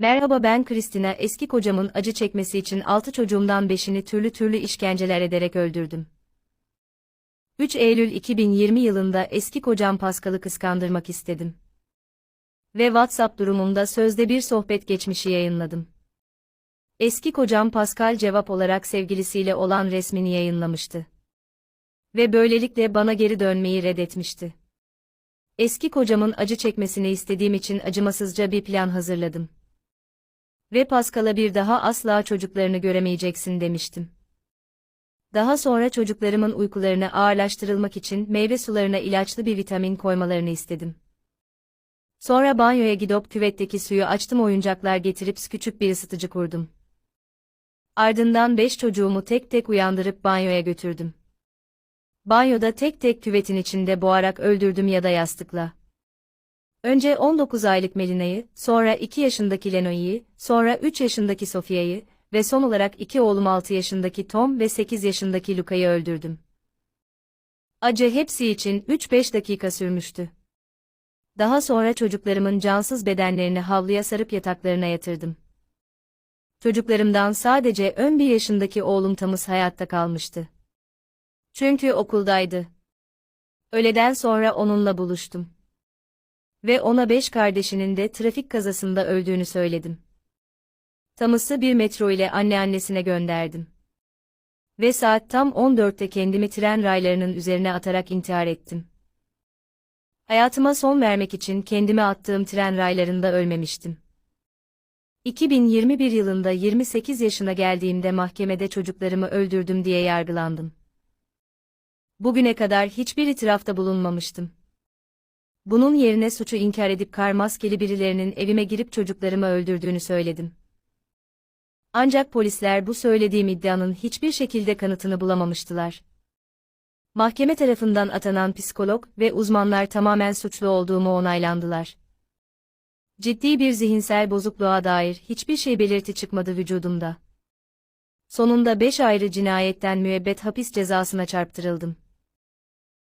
Merhaba ben Kristina. Eski kocamın acı çekmesi için 6 çocuğumdan 5'ini türlü türlü işkenceler ederek öldürdüm. 3 Eylül 2020 yılında eski kocam Pascal'ı kıskandırmak istedim. Ve WhatsApp durumumda sözde bir sohbet geçmişi yayınladım. Eski kocam Pascal cevap olarak sevgilisiyle olan resmini yayınlamıştı. Ve böylelikle bana geri dönmeyi reddetmişti. Eski kocamın acı çekmesini istediğim için acımasızca bir plan hazırladım. Ve Pascal'a bir daha asla çocuklarını göremeyeceksin demiştim. Daha sonra çocuklarımın uykularını ağırlaştırılmak için meyve sularına ilaçlı bir vitamin koymalarını istedim. Sonra banyoya gidip küvetteki suyu açtım oyuncaklar getirip küçük bir ısıtıcı kurdum. Ardından beş çocuğumu tek tek uyandırıp banyoya götürdüm. Banyoda tek tek küvetin içinde boğarak öldürdüm ya da yastıkla. Önce 19 aylık Melina'yı, sonra 2 yaşındaki Leno'yu, sonra 3 yaşındaki Sofia'yı ve son olarak iki oğlum 6 yaşındaki Tom ve 8 yaşındaki Luca'yı öldürdüm. Acı hepsi için 3-5 dakika sürmüştü. Daha sonra çocuklarımın cansız bedenlerini havluya sarıp yataklarına yatırdım. Çocuklarımdan sadece 11 yaşındaki oğlum Tamız hayatta kalmıştı. Çünkü okuldaydı. Öğleden sonra onunla buluştum. Ve ona beş kardeşinin de trafik kazasında öldüğünü söyledim. Tamıs'ı bir metro ile anneannesine gönderdim. Ve saat tam 14'te kendimi tren raylarının üzerine atarak intihar ettim. Hayatıma son vermek için kendime attığım tren raylarında ölmemiştim. 2021 yılında 28 yaşına geldiğimde mahkemede çocuklarımı öldürdüm diye yargılandım. Bugüne kadar hiçbir itirafta bulunmamıştım. Bunun yerine suçu inkar edip kar maskeli birilerinin evime girip çocuklarımı öldürdüğünü söyledim. Ancak polisler bu söylediğim iddianın hiçbir şekilde kanıtını bulamamıştılar. Mahkeme tarafından atanan psikolog ve uzmanlar tamamen suçlu olduğumu onaylandılar. Ciddi bir zihinsel bozukluğa dair hiçbir şey belirti çıkmadı vücudumda. Sonunda 5 ayrı cinayetten müebbet hapis cezasına çarptırıldım.